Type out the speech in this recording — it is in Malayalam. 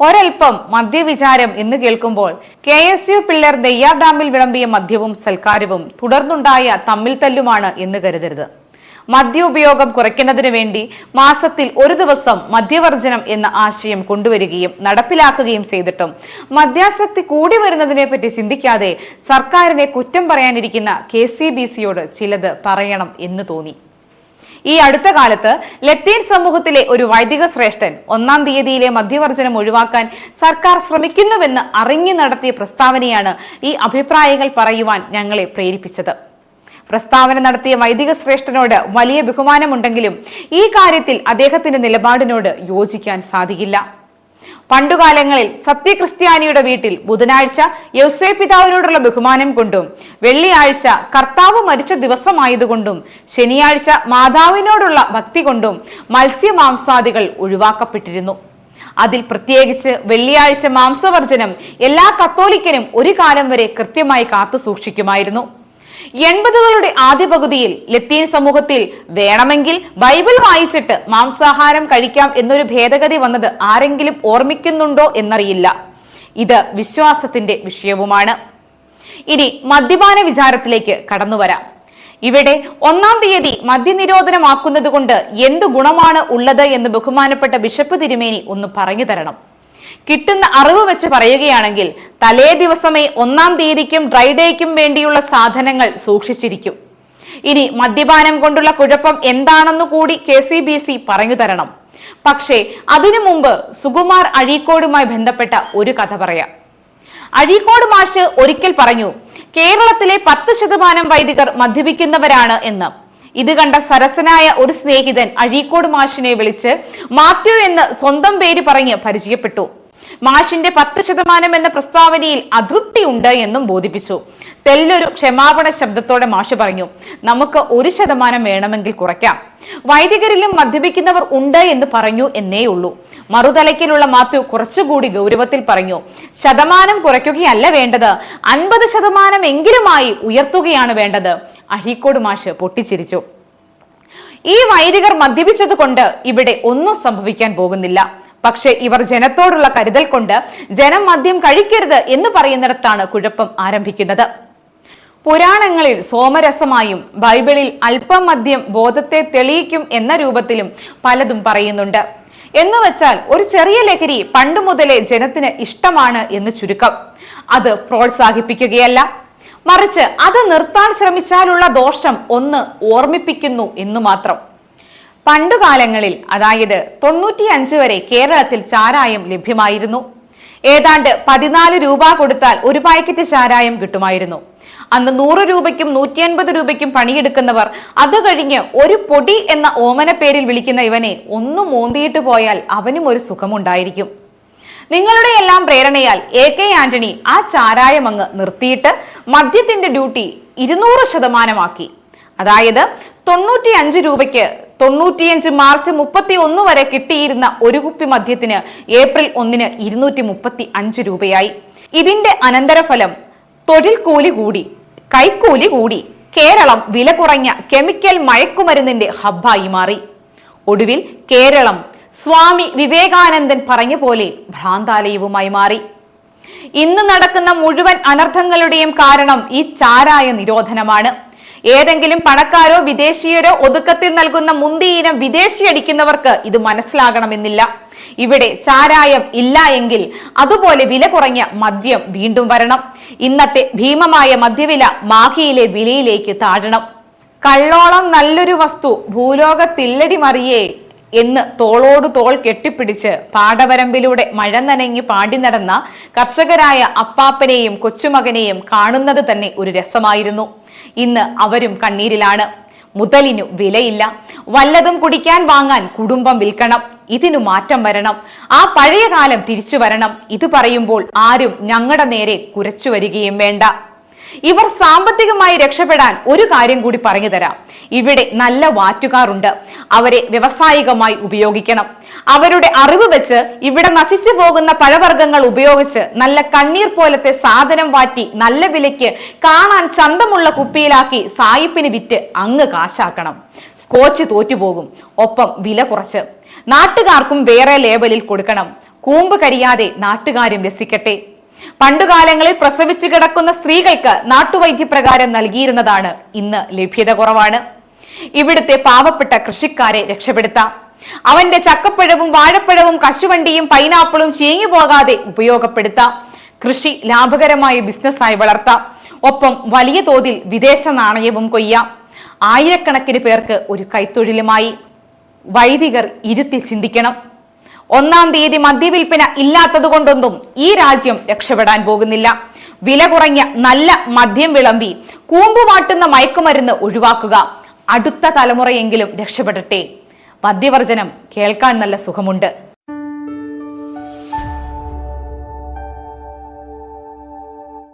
ഒരൽപ്പം മദ്യവിചാരം എന്ന് കേൾക്കുമ്പോൾ കെ എസ് യു പിള്ളർ നെയ്യാർ ഡാമിൽ വിളമ്പിയ മദ്യവും സൽക്കാരവും തുടർന്നുണ്ടായ തമ്മിൽ തല്ലുമാണ് എന്ന് കരുതരുത്. മദ്യ ഉപയോഗം കുറയ്ക്കുന്നതിന് വേണ്ടി മാസത്തിൽ ഒരു ദിവസം മദ്യവർജനം എന്ന ആശയം കൊണ്ടുവരികയും നടപ്പിലാക്കുകയും ചെയ്തിട്ടും മദ്യാസക്തി കൂടി വരുന്നതിനെ പറ്റി ചിന്തിക്കാതെ സർക്കാരിനെ കുറ്റം പറയാനിരിക്കുന്ന കെ സി ബി സിയോട് ചിലത് പറയണം എന്ന് തോന്നി. ഈ അടുത്ത കാലത്ത് ലത്തീൻ സമൂഹത്തിലെ ഒരു വൈദിക ശ്രേഷ്ഠൻ ഒന്നാം തീയതിയിലെ മദ്യവർജനം ഒഴിവാക്കാൻ സർക്കാർ ശ്രമിക്കുന്നുവെന്ന് അറിഞ്ഞു നടത്തിയ പ്രസ്താവനയാണ് ഈ അഭിപ്രായങ്ങൾ പറയുവാൻ ഞങ്ങളെ പ്രേരിപ്പിച്ചത്. പ്രസ്താവന നടത്തിയ വൈദിക ശ്രേഷ്ഠനോട് വലിയ ബഹുമാനമുണ്ടെങ്കിലും ഈ കാര്യത്തിൽ അദ്ദേഹത്തിന്റെ നിലപാടിനോട് യോജിക്കാൻ സാധിക്കില്ല. പണ്ടുകാലങ്ങളിൽ സത്യക്രിസ്ത്യാനിയുടെ വീട്ടിൽ ബുധനാഴ്ച യൗസേ പിതാവിനോടുള്ള ബഹുമാനം കൊണ്ടും വെള്ളിയാഴ്ച കർത്താവ് മരിച്ച ദിവസമായതുകൊണ്ടും ശനിയാഴ്ച മാതാവിനോടുള്ള ഭക്തി കൊണ്ടും മത്സ്യമാംസാദികൾ ഒഴിവാക്കപ്പെട്ടിരുന്നു. അതിൽ പ്രത്യേകിച്ച് വെള്ളിയാഴ്ച മാംസവർജനം എല്ലാ കത്തോലിക്കനും ഒരു കാലം വരെ കൃത്യമായി കാത്തു സൂക്ഷിക്കുമായിരുന്നു എൺപതുകളുടെ ആദ്യ പകുതിയിൽ ലത്തീൻ സമൂഹത്തിൽ വേണമെങ്കിൽ ബൈബിൾ വായിച്ചിട്ട് മാംസാഹാരം കഴിക്കാം എന്നൊരു ഭേദഗതി വന്നത് ആരെങ്കിലും ഓർമ്മിക്കുന്നുണ്ടോ എന്നറിയില്ല. ഇത് വിശ്വാസത്തിന്റെ വിഷയവുമാണ്. ഇനി മദ്യപാന വിചാരത്തിലേക്ക് കടന്നു വരാം. ഇവിടെ ഒന്നാം തീയതി മദ്യനിരോധനമാക്കുന്നത് കൊണ്ട് എന്ത് ഗുണമാണ് ഉള്ളത് എന്ന് ബഹുമാനപ്പെട്ട ബിഷപ്പ് തിരുമേനി ഒന്ന് പറഞ്ഞു തരണം. കിട്ടുന്ന അറിവ് വെച്ച് പറയുകയാണെങ്കിൽ തലേ ദിവസമേ ഒന്നാം തീയതിക്കും ഡ്രൈഡേക്കും വേണ്ടിയുള്ള സാധനങ്ങൾ സൂക്ഷിച്ചിരിക്കും. ഇനി മദ്യപാനം കൊണ്ടുള്ള കുഴപ്പം എന്താണെന്ന് കൂടി കെ സി ബി സി പറഞ്ഞു തരണം. പക്ഷേ അതിനു മുമ്പ് സുകുമാർ അഴീക്കോടുമായി ബന്ധപ്പെട്ട ഒരു കഥ പറയാം. അഴീക്കോട് മാഷ് ഒരിക്കൽ പറഞ്ഞു കേരളത്തിലെ പത്ത് ശതമാനം വൈദികർ മദ്യപിക്കുന്നവരാണ് എന്ന്. ഇത് കണ്ട സരസനായ ഒരു സ്നേഹിതൻ അഴീക്കോട് മാഷിനെ വിളിച്ച് മാത്യു എന്ന് സ്വന്തം പേര് പറഞ്ഞ് പരിചയപ്പെട്ടു. മാഷിന്റെ പത്ത് ശതമാനം എന്ന പ്രസ്താവനയിൽ അതൃപ്തിയുണ്ട് എന്നും ബോധിപ്പിച്ചു. തെല്ലൊരു ക്ഷമാപണ ശബ്ദത്തോടെ മാഷ് പറഞ്ഞു നമുക്ക് ഒരു ശതമാനം വേണമെങ്കിൽ കുറയ്ക്കാം. വൈദികരിലും മദ്യപിക്കുന്നവർ ഉണ്ട് എന്ന് പറഞ്ഞു എന്നേ ഉള്ളൂ. മറുതലയ്ക്കിലുള്ള മാത്യു കുറച്ചുകൂടി ഗൗരവത്തിൽ പറഞ്ഞു ശതമാനം കുറയ്ക്കുകയല്ല വേണ്ടത് അൻപത് ശതമാനം എങ്കിലുമായി ഉയർത്തുകയാണ് വേണ്ടത്. അഴീക്കോട് മാഷ് പൊട്ടിച്ചിരിച്ചു. ഈ വൈദികർ മദ്യപിച്ചത് കൊണ്ട് ഇവിടെ ഒന്നും സംഭവിക്കാൻ പോകുന്നില്ല. പക്ഷേ ഇവർ ജനത്തോടുള്ള കരുതൽ കൊണ്ട് ജനം മദ്യം കഴിക്കരുത് എന്ന് പറയുന്നിടത്താണ് കുഴപ്പം ആരംഭിക്കുന്നത്. പുരാണങ്ങളിൽ സോമരസമായും ബൈബിളിൽ അല്പം മദ്യം ബോധത്തെ തെളിയിക്കും എന്ന രൂപത്തിലും പലതും പറയുന്നുണ്ട്. എന്ന് വെച്ചാൽ ഒരു ചെറിയ ലഹരി പണ്ടു മുതലേ ജനത്തിന് ഇഷ്ടമാണ് എന്ന് ചുരുക്കം. അത് പ്രോത്സാഹിപ്പിക്കുകയല്ല. മറിച്ച് അത് നിർത്താൻ ശ്രമിച്ചാലുള്ള ദോഷം ഒന്ന് ഓർമ്മിപ്പിക്കുന്നു എന്നു മാത്രം. പണ്ടുകാലങ്ങളിൽ അതായത് തൊണ്ണൂറ്റി അഞ്ച് വരെ കേരളത്തിൽ ചാരായം ലഭ്യമായിരുന്നു. ഏതാണ്ട് പതിനാല് രൂപ കൊടുത്താൽ ഒരു പായ്ക്കറ്റ് ചാരായം കിട്ടുമായിരുന്നു. അന്ന് നൂറ് രൂപയ്ക്കും നൂറ്റി അൻപത് രൂപയ്ക്കും പണിയെടുക്കുന്നവർ അത് കഴിഞ്ഞ് ഒരു പൊടി എന്ന ഓമന പേരിൽ വിളിക്കുന്ന ഇവനെ ഒന്നും മോന്തിയിട്ട് പോയാൽ അവനും ഒരു സുഖമുണ്ടായിരിക്കും. നിങ്ങളുടെ എല്ലാം പ്രേരണയാൽ എ കെ ആന്റണി ആ ചാരായം അങ്ങ് നിർത്തിയിട്ട് മദ്യത്തിന്റെ ഡ്യൂട്ടി ഇരുന്നൂറ് ശതമാനമാക്കി. അതായത് തൊണ്ണൂറ്റി അഞ്ച് രൂപയ്ക്ക് തൊണ്ണൂറ്റിയഞ്ച് മാർച്ച് മുപ്പത്തി ഒന്ന് വരെ കിട്ടിയിരുന്ന ഒരു കുപ്പി മദ്യത്തിന് ഏപ്രിൽ ഒന്നിന് ഇരുന്നൂറ്റി മുപ്പത്തി അഞ്ച് രൂപയായി. ഇതിന്റെ അനന്തരഫലം തൊഴിൽ കൂലി കൂടി കൈക്കൂലി കൂടി കേരളം വില കുറഞ്ഞ കെമിക്കൽ മയക്കുമരുന്നിന്റെ ഹബ്ബായി മാറി. ഒടുവിൽ കേരളം സ്വാമി വിവേകാനന്ദൻ പറഞ്ഞ പോലെ ഭ്രാന്താലയവുമായി മാറി. ഇന്ന് നടക്കുന്ന മുഴുവൻ അനർത്ഥങ്ങളുടെയും കാരണം ഈ ചാരായ നിരോധനമാണ്. ഏതെങ്കിലും പണക്കാരോ വിദേശീയരോ ഒതുക്കത്തിൽ നൽകുന്ന മുന്തിയിനം വിദേശി അടിക്കുന്നവർക്ക് ഇത് മനസ്സിലാകണമെന്നില്ല. ഇവിടെ ചാരായം ഇല്ല എങ്കിൽ അതുപോലെ വില കുറഞ്ഞ മദ്യം വീണ്ടും വരണം. ഇന്നത്തെ ഭീമമായ മദ്യവില മാഹിയിലെ വിലയിലേക്ക് താഴണം. കള്ളോളം നല്ലൊരു വസ്തു ഭൂലോകത്തില്ലടി മറിയേ. എന്ന് തോളോട് തോൾ കെട്ടിപ്പിടിച്ച് പാടവരമ്പിലൂടെ മഴ നനങ്ങി പാടി നടന്ന കർഷകരായ അപ്പാപ്പനെയും കൊച്ചുമകനെയും കാണുന്നത് തന്നെ ഒരു രസമായിരുന്നു. ഇന്ന് അവരും കണ്ണീരിലാണ്. മുതലിനു വിലയില്ല. വല്ലതും കുടിക്കാൻ വാങ്ങാൻ കുടുംബം വിൽക്കണം. ഇതിനു മാറ്റം വരണം. ആ പഴയ കാലം തിരിച്ചു വരണം. ഇത് പറയുമ്പോൾ ആരും ഞങ്ങളുടെ നേരെ കുരച്ചു വരികയും വേണ്ട. ഇവർ സാമ്പത്തികമായി രക്ഷപ്പെടാൻ ഒരു കാര്യം കൂടി പറഞ്ഞു തരാം. ഇവിടെ നല്ല വാറ്റുകാറുണ്ട് അവരെ വ്യവസായികമായി ഉപയോഗിക്കണം. അവരുടെ അറിവ് വെച്ച് ഇവിടെ നശിച്ചു പോകുന്ന പഴവർഗങ്ങൾ ഉപയോഗിച്ച് നല്ല കണ്ണീർ പോലത്തെ സാധനം വാറ്റി നല്ല വിലയ്ക്ക് കാണാൻ ചന്തമുള്ള കുപ്പിയിലാക്കി സായിപ്പിന് വിറ്റ് അങ്ങ് കാശാക്കണം. സ്കോച്ച് തോറ്റുപോകും. ഒപ്പം വില കുറച്ച്. നാട്ടുകാർക്കും വേറെ ലേബലിൽ കൊടുക്കണം. കൂമ്പ് കരിയാതെ നാട്ടുകാരും രസിക്കട്ടെ. പണ്ടുകാലങ്ങളിൽ പ്രസവിച്ചു കിടക്കുന്ന സ്ത്രീകൾക്ക് നാട്ടുവൈദ്യപ്രകാരം നൽകിയിരുന്നതാണ്. ഇന്ന് ലഭ്യത കുറവാണ്. ഇവിടുത്തെ പാവപ്പെട്ട കൃഷിക്കാരെ രക്ഷപ്പെടുത്താം. അവന്റെ ചക്കപ്പഴവും വാഴപ്പഴവും കശുവണ്ടിയും പൈനാപ്പിളും ചീഞ്ഞു പോകാതെ ഉപയോഗപ്പെടുത്താം. കൃഷി ലാഭകരമായ ബിസിനസ്സായി വളർത്താം. ഒപ്പം വലിയ തോതിൽ വിദേശ നാണയവും കൊയ്യാം. ആയിരക്കണക്കിന് പേർക്ക് ഒരു കൈത്തൊഴിലുമായി. വൈദികർ ഇരുത്തി ചിന്തിക്കണം. ഒന്നാം തീയതി മദ്യവിൽപ്പന ഇല്ലാത്തതുകൊണ്ടൊന്നും ഈ രാജ്യം രക്ഷപ്പെടാൻ പോകുന്നില്ല. വില കുറഞ്ഞ നല്ല മദ്യം വിളമ്പി കൂമ്പുമാട്ടുന്ന മയക്കുമരുന്ന് ഒഴിവാക്കുക. അടുത്ത തലമുറയെങ്കിലും രക്ഷപ്പെടട്ടെ. മദ്യവർജനം കേൾക്കാൻ നല്ല സുഖമുണ്ട്.